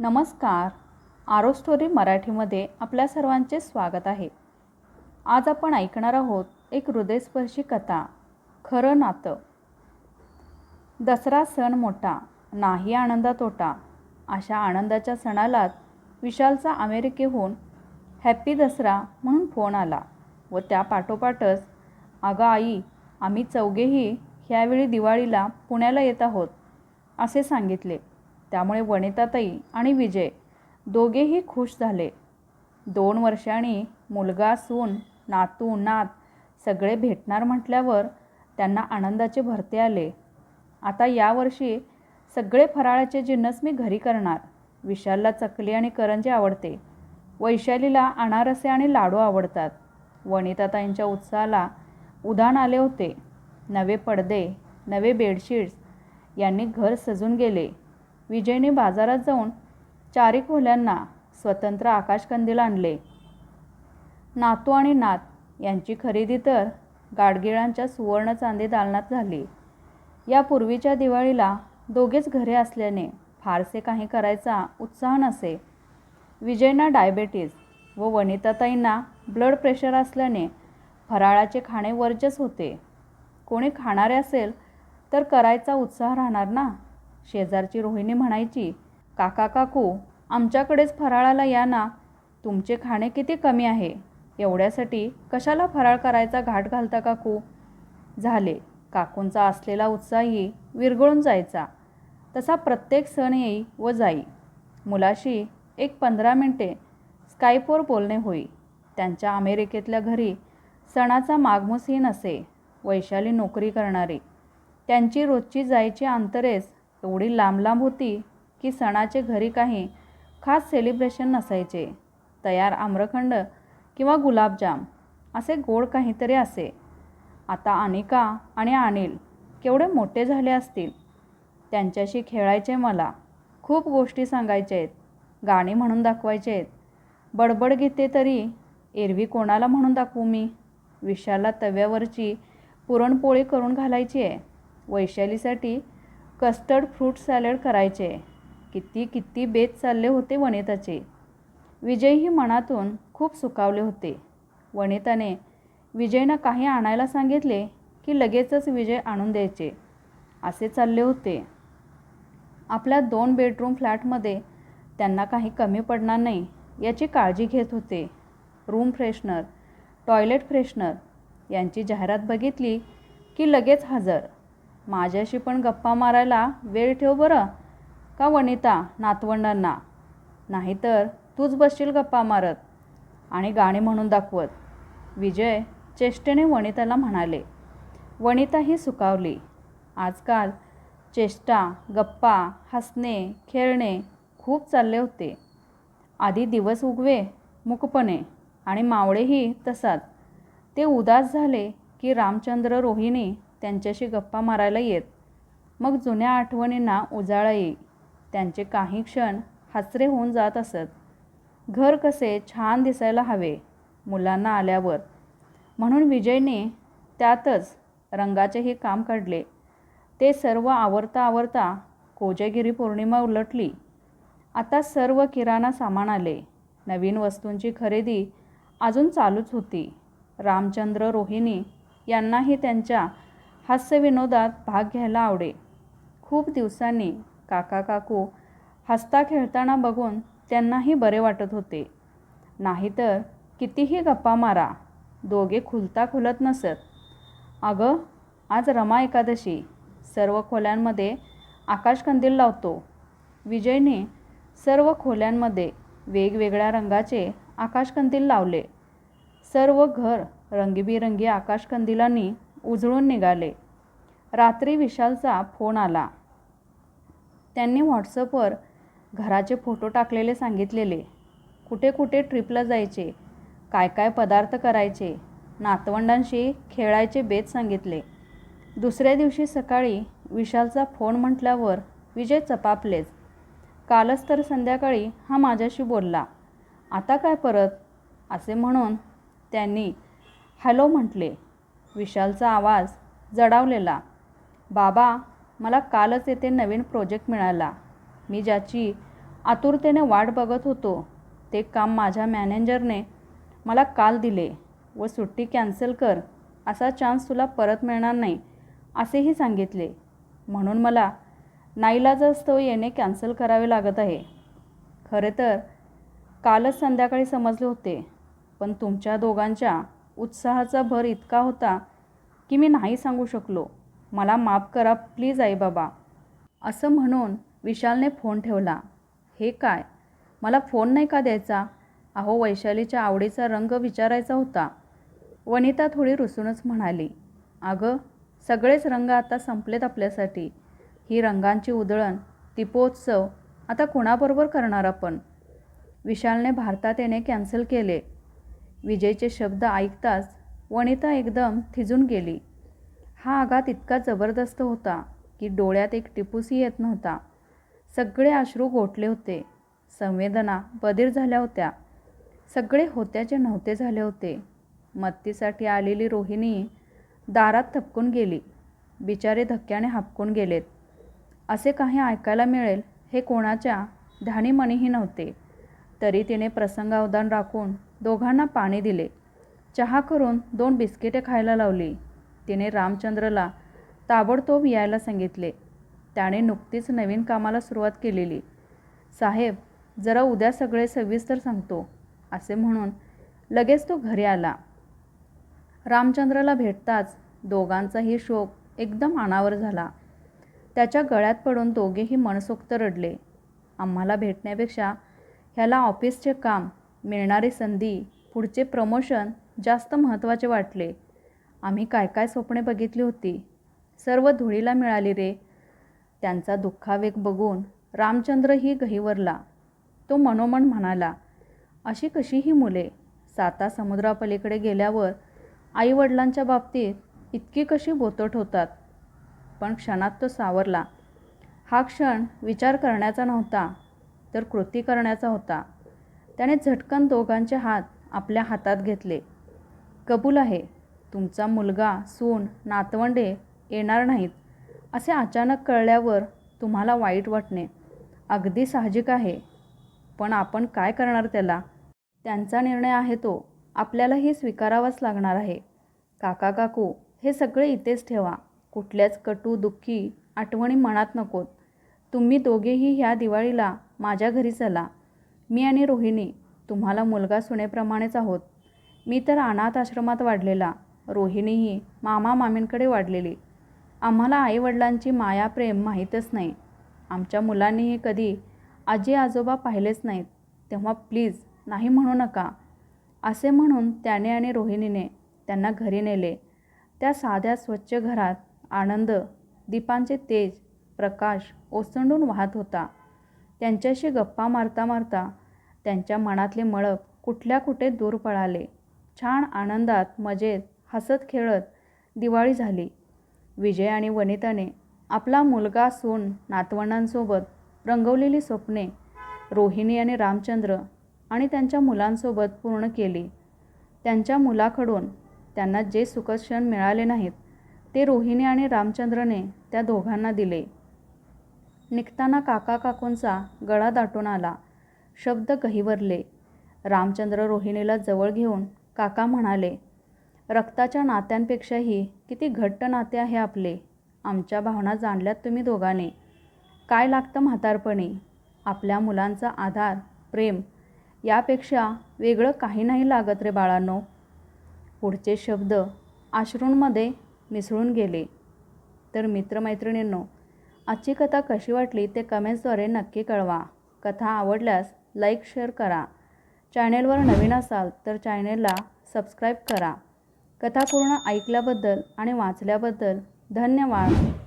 नमस्कार. आरो स्टोरी मराठीमध्ये आपल्या सर्वांचे स्वागत आहे. आज आपण ऐकणार आहोत एक हृदयस्पर्शी कथा खरं नातं. दसरा सण मोठा नाही आनंदा तोटा अशा आनंदाच्या सणालाच विशालचा अमेरिकेहून हॅप्पी दसरा म्हणून फोन आला व त्या पाठोपाठच अगं आई आम्ही चौघेही ह्यावेळी दिवाळीला पुण्याला येत आहोत असे सांगितले. त्यामुळे वनिताताई आणि विजय दोघेही खुश झाले. दोन वर्षांनी मुलगा सून नातू नात सगळे भेटणार म्हटल्यावर त्यांना आनंदाचे भरते आले. आता यावर्षी सगळे फराळाचे जिन्नस मी घरी करणार. विशालला चकली आणि करंजी आवडते. वैशालीला अनारसे आणि लाडू आवडतात. वनिताताईंच्या उत्साहाला उधाण आले होते. नवे पडदे नवे बेडशीट्स यांनी घर सजून गेले. विजयने बाजारात जाऊन चारी खोल्यांना स्वतंत्र आकाशकंदील आणले. नातू आणि नात यांची खरेदी तर गाडगिळांच्या सुवर्ण चांदी दालनात झाली. या पूर्वीच्या दिवाळीला दोघेच घरे असल्याने फारसे काही करायचा उत्साह नसे. विजयना डायबेटीज व वनिताताईंना ब्लड प्रेशर असल्याने फराळाचे खाणे वर्जस होते. कोणी खाणारे असेल तर करायचा उत्साह राहणार ना? शेजारची रोहिणी म्हणायची काका काकू आमच्याकडेच फराळाला या ना. तुमचे खाणे किती कमी आहे? एवढ्यासाठी कशाला फराळ करायचा घाट घालता काकू? झाले. काकूंचा असलेला उत्साही विरघळून जायचा. तसा प्रत्येक सण येई व जाई. मुलाशी एक पंधरा मिनटे स्काईपवर बोलणे होई. त्यांच्या अमेरिकेतल्या घरी सणाचा मागमूसही नसे. वैशाली नोकरी करणारी. त्यांची रोजची जायची अंतरेस एवढी लांब लांब होती की सणाचे घरी काही खास सेलिब्रेशन नसायचे. तयार आम्रखंड किंवा गुलाबजाम असे गोड काहीतरी असे. आता अनिका आणि अनिल केवढे मोठे झाले असतील? त्यांच्याशी खेळायचे मला. खूप गोष्टी सांगायच्या आहेत गाणी म्हणून दाखवायचे आहेत बडबड गीते तरी एरवी कोणाला म्हणून दाखवू मी? विशाला तव्यावरची पुरणपोळी करून घालायची आहे. वैशालीसाठी कस्टर्ड फ्रूट सॅलड करायचे. किती किती बेत चालले होते वनिताचे. विजयही मनातून खूप सुकावले होते. वनिताने विजयनं काही आणायला सांगितले की लगेचच विजय आणून द्यायचे. असे चालले होते. आपल्या दोन बेडरूम फ्लॅटमध्ये त्यांना काही कमी पडणार नाही याची काळजी घेत होते. रूम फ्रेशनर टॉयलेट फ्रेशनर यांची जाहिरात बघितली की लगेच हजर. माझ्याशी पण गप्पा मारायला वेळ ठेव बरं. का वनिता नातवंडांना? नाहीतर तूच बसशील गप्पा मारत. आणि गाणी म्हणून दाखवत. विजय चेष्टेने वनिताला म्हणाले वनिता ही सुकावली. आजकाल चेष्टा गप्पा हसणे खेळणे खूप चालले होते. आधी दिवस उगवे मुकपणे आणि मावळेही तसाच. ते उदास झाले की रामचंद्र रोहिणी त्यांच्याशी गप्पा मारायला येत. मग जुन्या आठवणींना उजाळा येई. त्यांचे काही क्षण हासरे होऊन जात असत. घर कसे छान दिसायला हवे मुलांना आल्यावर. म्हणून विजयने त्यातच रंगाचेही काम काढले. ते सर्व आवरता आवरता कोजगिरी पौर्णिमा उलटली. आता सर्व किराणा सामान आले. नवीन वस्तूंची खरेदी अजून चालूच होती. रामचंद्र रोहिणी यांनाही त्यांच्या हास्यविनोदात भाग घ्यायला आवडे खूप दिवसांनी काका काकू हसता खेळताना बघून त्यांनाही बरे वाटत होते. नाहीतर कितीही गप्पा मारा दोघे खुलता खुलत नसत. अगं आज रमा एकादशी. सर्व खोल्यांमध्ये आकाशकंदील लावतो. विजयने सर्व खोल्यांमध्ये वेगवेगळ्या रंगाचे आकाशकंदील लावले. सर्व घर रंगीबिरंगी आकाशकंदिलांनी उजळून निघाले. रात्री विशालचा फोन आला. त्यांनी व्हॉट्सअपवर घराचे फोटो टाकलेले सांगितलेले. कुठे कुठे ट्रिपला जायचे काय काय पदार्थ करायचे नातवंडांशी खेळायचे बेत सांगितले. दुसऱ्या दिवशी सकाळी विशालचा फोन म्हटल्यावर विजय चपापलेच. कालच तर संध्याकाळी हा माझ्याशी बोलला. आता काय परत? असे म्हणून त्यांनी हॅलो म्हटले. विशालचा आवाज जडावलेला. बाबा मला कालच येथे नवीन प्रोजेक्ट मिळाला. मी ज्याची आतुरतेने वाट बघत होतो ते काम माझ्या मॅनेजरने मला काल दिले. व सुट्टी कॅन्सल कर असा चान्स तुला परत मिळणार नाही असेही सांगितले. म्हणून मला नाईलाजास्तव येणे कॅन्सल करावे लागत आहे. खरे तर कालच संध्याकाळी समजले होते पण तुमच्या दोघांच्या उत्साहाचा भर इतका होता की मी नाही सांगू शकलो. मला माफ करा प्लीज आई बाबा. असं म्हणून विशालने फोन ठेवला. हे काय? मला फोन नाही का द्यायचा? अहो वैशालीच्या आवडीचा रंग विचारायचा होता. वनिता थोडी रुसूनच म्हणाली अगं सगळेच रंग आता संपलेत आपल्यासाठी. ही रंगांची उधळण दीपोत्सव आता कुणाबरोबर करणार आपण? विशालने भारतात येणे कॅन्सल केले. विजयचे शब्द ऐकताच वनिता एकदम थिजून गेली. हा आघात इतका जबरदस्त होता की डोळ्यात एक टिपूसही येत नव्हता. सगळे अश्रू गोठले होते. संवेदना बधीर झाल्या होत्या. सगळे होत्याचे नव्हते झाले होते. मत्तीसाठी आलेली रोहिणी दारात थपकून गेली. बिचारे धक्क्याने हापकून गेलेत. असे काही ऐकायला मिळेल हे कोणाच्या ध्यानीमनीही नव्हते. तरी तिने प्रसंगावधान राखून दोघांना पाणी दिले. चहा करून दोन बिस्किटे खायला लावली. तिने रामचंद्रला ताबडतोब यायला सांगितले. त्याने नुकतीच नवीन कामाला सुरुवात केलेली. साहेब जरा उद्या सगळे सविस्तर सांगतो असे म्हणून लगेच तो घरी आला. रामचंद्रला भेटताच दोघांचाही शोक एकदम अनावर झाला. त्याच्या गळ्यात पडून दोघेही मनसोक्त रडले. आम्हाला भेटण्यापेक्षा ह्याला ऑफिसचे काम मिळणारी संधी पुढचे प्रमोशन जास्त महत्त्वाचे वाटले. आम्ही काय काय स्वप्ने बघितली होती? सर्व धुळीला मिळाली रे. त्यांचा दुःखावेग बघून रामचंद्रही गहिवरला. तो मनोमन म्हणाला अशी कशी ही मुले? साता समुद्रापलीकडे गेल्यावर आईवडिलांच्या बाबतीत इतकी कशी बोतट होतात. पण क्षणात तो सावरला हा क्षण विचार करण्याचा नव्हता तर कृती करण्याचा होता. त्याने झटकन दोघांचे हात आपल्या हातात घेतले. कबूल आहे. तुमचा मुलगा सून नातवंडे येणार नाहीत असे अचानक कळल्यावर तुम्हाला वाईट वाटणे अगदी साहजिक आहे. पण आपण काय करणार त्याला? त्यांचा निर्णय आहे तो. आपल्यालाही स्वीकारावाच लागणार आहे. काका काकू हे सगळे इथेच ठेवा. कुठल्याच कटू दुःखी आठवणी मनात नकोत. तुम्ही दोघेही ह्या दिवाळीला माझ्या घरी चला. मी आणि रोहिणी तुम्हाला मुलगा सुनेप्रमाणेच आहोत. मी तर अनाथ आश्रमात वाढलेला. रोहिणीही मामा मामींकडे वाढलेली. आम्हाला आईवडिलांची माया प्रेम माहीतच नाही. आमच्या मुलांनीही कधी आजी आजोबा पाहिलेच नाहीत. तेव्हा प्लीज नाही म्हणू नका. असे म्हणून त्याने आणि रोहिणीने त्यांना घरी नेले. त्या साध्या स्वच्छ घरात आनंद दीपांचे तेज प्रकाश ओसंडून वाहत होता. त्यांच्याशी गप्पा मारता मारता त्यांच्या मनातले मळप कुठल्या कुठे दूर पळाले. छान आनंदात मजेत हसत खेळत दिवाळी झाली. विजय आणि वनिताने आपला मुलगा सून नातवंडांसोबत रंगवलेली स्वप्ने रोहिणी आणि रामचंद्र आणि त्यांच्या मुलांसोबत पूर्ण केली. त्यांच्या मुलाकडून त्यांना जे सुखक्षण मिळाले नाहीत ते रोहिणी आणि रामचंद्रने त्या दोघांना दिले. निघताना काका काकूंचा गळा दाटून आला. शब्द गहिवरले. रामचंद्र रोहिणीला जवळ घेऊन काका म्हणाले रक्ताच्या नात्यांपेक्षाही किती घट्ट नाते आहे आपले आमच्या भावना जाणल्यात तुम्ही दोघांनी. काय लागतं म्हातारपणी? आपल्या मुलांचा आधार प्रेम यापेक्षा वेगळं काही नाही लागत रे बाळांनो. पुढचे शब्द आश्रूंमध्ये मिसळून गेले. तर मित्रमैत्रिणींनो आजची कथा कशी वाटली ते कमेंट्सद्वारे नक्की कळवा. कथा आवडल्यास लाईक शेअर करा. चॅनेलवर नवीन असाल तर चॅनेलला सबस्क्राईब करा. कथा पूर्ण ऐकल्याबद्दल आणि वाचल्याबद्दल धन्यवाद.